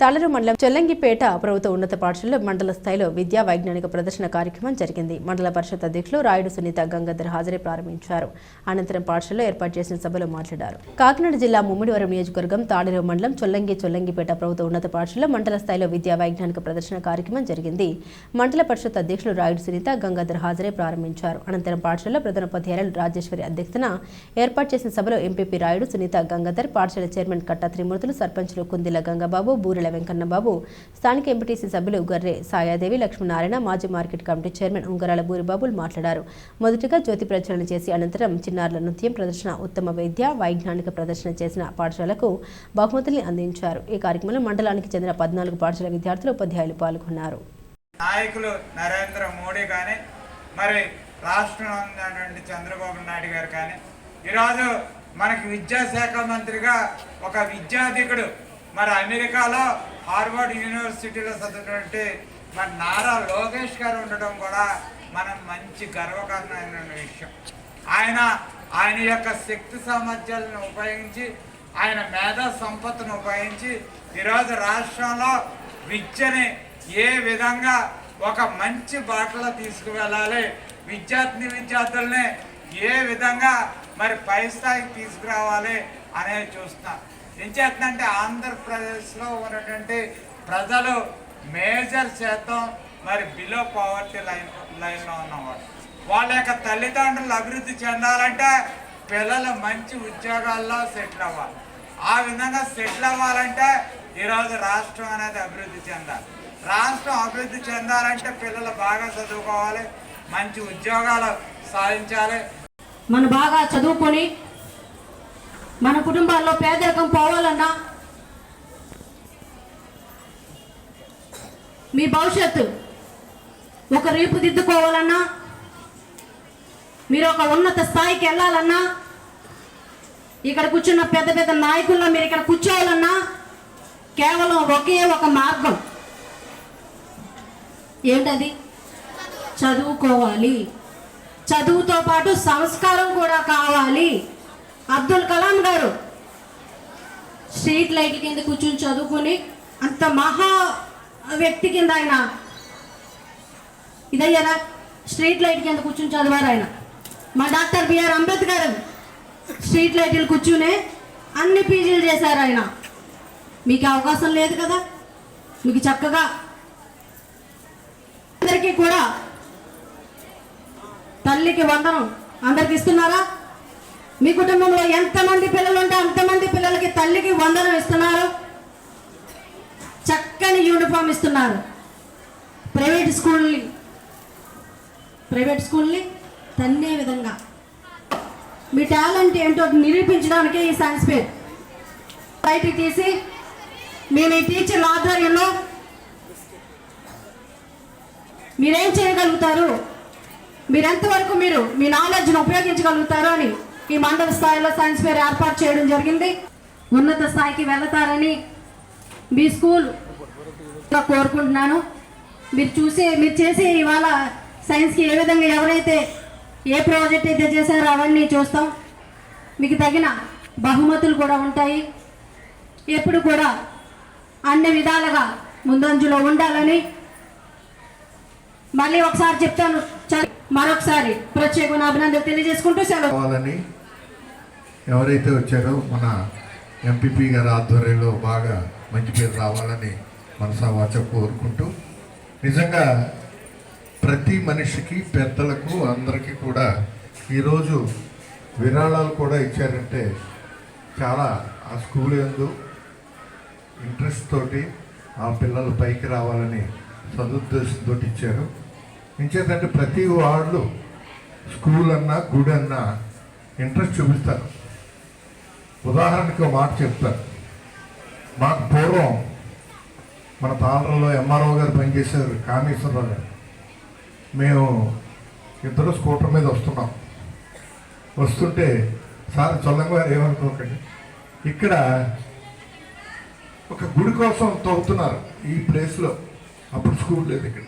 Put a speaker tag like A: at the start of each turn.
A: తాళరు మండలం చెల్లంగిపేట ప్రభుత్వ ఉన్నత పాఠశాలలో మండల స్థాయిలో విద్యా వైజ్ఞానిక ప్రదర్శన కార్యక్రమం జరిగింది. మండల పరిషత్ అధ్యక్షులు రాయుడు సునీత గంగాధర్ హాజరై ప్రారంభించారు. అనంతరం పాఠశాలలో ఏర్పాటు చేసిన సభలో మాట్లాడారు. కాకినాడ జిల్లా ముమ్మిడివరం నియోజకవర్గం తాళరు మండలం చొల్లంగి చొల్లంగిపేట ప్రభుత్వ ఉన్నత పాఠశాలలో మండల స్థాయిలో విద్యా వైజ్ఞానిక ప్రదర్శన కార్యక్రమం జరిగింది. మండల పరిషత్ అధ్యక్షులు రాయుడు సునీత గంగాధర్ హాజరై ప్రారంభించారు. అనంతరం పాఠశాలలో ప్రధానోపాధ్యాయులు రాజేశ్వరి అధ్యక్షతన ఏర్పాటు చేసిన సభలో ఎంపీపీ రాయుడు సునీత గంగాధర్ పాఠశాల చైర్మన్ కట్టా త్రిమూర్తులు సర్పంచులు కుందిల గంగబాబు బూరెల వెంకన్నబాబు. స్థానిక ఎంపీటీసీ సభ్యులు గర్రే సాయాదేవి లక్ష్మీనారాయణ మాజీ మార్కెట్ కమిటీ చైర్మన్ ఉంగరాల బూరిబాబులు మాట్లాడారు. మొదటగా జ్యోతి ప్రచురణ చేసి అనంతరం చిన్నారుల నృత్యం ప్రదర్శన ఉత్తమ వైద్య వైజ్ఞానిక ప్రదర్శన చేసిన పాఠశాలకు బహుమతుల్ని అందించారు. ఈ కార్యక్రమంలో మండలానికి చెందిన పద్నాలుగు పాఠశాల విద్యార్థులు ఉపాధ్యాయులు పాల్గొన్నారు.
B: నాయకులు నరేంద్ర మోడీ కానీ మరి రాష్ట్రంలో ఉన్నటువంటి చంద్రబాబు నాయుడు గారు కానీ ఈరోజు మనకి విద్యాశాఖ మంత్రిగా ఒక విద్యాధికుడు మరి అమెరికాలో హార్వర్డ్ యూనివర్సిటీలో చదివినటువంటి మరి నారా లోకేష్ గారు ఉండడం కూడా మనం మంచి గర్వకారణమైన విషయం. ఆయన ఆయన యొక్క శక్తి సామర్థ్యాలను ఉపయోగించి ఆయన మేధా సంపత్తును ఉపయోగించి ఈరోజు రాష్ట్రంలో విద్యని ఏ విధంగా ఒక మంచి బాటలో తీసుకువెళ్ళాలి విద్యార్థిని విద్యార్థుల్ని ఏ విధంగా మరి పై స్థాయికి తీసుకురావాలి అనేది చూస్తాను ఏం చేస్తుందంటే ఆంధ్రప్రదేశ్లో ఉన్నటువంటి ప్రజలు మేజర్ శాతం మరి బిలో పవర్టీ లైన్ లైన్లో ఉన్నవాడు వాళ్ళ యొక్క తల్లిదండ్రులు అభివృద్ధి చెందాలంటే పిల్లలు మంచి ఉద్యోగాల్లో సెటిల్ అవ్వాలి. ఆ విధంగా సెటిల్ అవ్వాలంటే ఈరోజు రాష్ట్రం అనేది అభివృద్ధి చెందాలి. రాష్ట్రం అభివృద్ధి చెందాలంటే పిల్లలు బాగా చదువుకోవాలి మంచి ఉద్యోగాలు సాధించాలి.
C: మనం బాగా చదువుకొని మన కుటుంబాల్లో పేదరికం పోవాలన్నా మీ భవిష్యత్తు ఒక రూపుదిద్దుకోవాలన్నా మీరు ఒక ఉన్నత స్థాయికి వెళ్ళాలన్నా ఇక్కడ కూర్చున్న పెద్ద పెద్ద నాయకుల్లో మీరు ఇక్కడ కూర్చోవాలన్నా కేవలం ఒకే ఒక మార్గం. ఏంటది? చదువుకోవాలి. చదువుతో పాటు సంస్కారం కూడా కావాలి. అబ్దుల్ కలాం గారు. స్ట్రీట్ లైట్ కింద కూర్చుని చదువుకుని అంత మహా వ్యక్తి కింద ఆయన. ఇదయ్యారా స్ట్రీట్ లైట్ కింద కూర్చుని చదివారు ఆయన. మా డాక్టర్ బిఆర్ అంబేద్కర్ స్ట్రీట్ లైట్లు కూర్చునే అన్ని పీజీలు చేశారు ఆయన. మీకు అవకాశం లేదు కదా? మీకు చక్కగా అందరికీ కూడా తల్లికి వందనం. అందరికి ఇస్తున్నారా? మీ కుటుంబంలో ఎంతమంది పిల్లలు ఉంటే అంతమంది పిల్లలకి తల్లికి వందనం ఇస్తున్నారు? చక్కని యూనిఫామ్ ఇస్తున్నారు. ప్రైవేట్ స్కూల్ని ప్రైవేట్ స్కూల్ని తన్నే విధంగా. మీ టాలెంట్ ఏంటో నిరూపించడానికే ఈ సైన్స్ ఫేర్ బయటికి తీసి మేము ఈ టీచర్ల ఆధ్వర్యంలో మీరేం చేయగలుగుతారు? మీరెంతవరకు మీరు మీ నాలెడ్జ్ను ఉపయోగించగలుగుతారు? అని ఈ మండల స్థాయిలో సైన్స్ ఫేర్ ఏర్పాటు చేయడం జరిగింది. ఉన్నత స్థాయికి వెళతారని మీ స్కూల్ కోరుకుంటున్నాను. మీరు చూసే మీరు చేసి ఇవాళ సైన్స్కి ఏ విధంగా ఎవరైతే ఏ ప్రాజెక్ట్ అయితే చేశారో అవన్నీ చూస్తాం. మీకు తగిన బహుమతులు కూడా ఉంటాయి. ఎప్పుడు కూడా అన్ని విధాలుగా ముందంజలో ఉండాలని మళ్ళీ ఒకసారి చెప్తాను. మరొకసారి ప్రత్యేకమైన అభినందనలు తెలియజేసుకుంటూ సెలవు.
D: ఎవరైతే వచ్చారో మన ఎంపీపీ గారి ఆధ్వర్యంలో బాగా మంచి పేరు రావాలని మనసావాచ కోరుకుంటూ నిజంగా ప్రతి మనిషికి పెద్దలకు అందరికీ కూడా ఈరోజు విరాళాలు కూడా ఇచ్చారంటే చాలా ఆ స్కూల్ ఎందు ఇంట్రెస్ట్ తోటి ఆ పిల్లలు పైకి రావాలని సదుద్దేశంతో ఇచ్చారు. ఇంచేతంటే ప్రతి వాళ్ళు స్కూల్ అన్నా గుడి అన్నా ఇంట్రెస్ట్ చూపిస్తారు. ఉదాహరణకి ఒక మాట చెప్తారు మాకు పూర్వం మన పాలనలో ఎంఆర్ఓ గారు పనిచేశారు కామేశ్వరరావు గారు. మేము ఇద్దరు స్కూటర్ మీద వస్తున్నాం. వస్తుంటే సార్ చొల్లంగా గారు ఏమనుకోకండి. ఇక్కడ ఒక గుడి కోసం తవ్వుతున్నారు ఈ ప్లేస్లో. అప్పుడు స్కూల్ లేదు ఇక్కడ.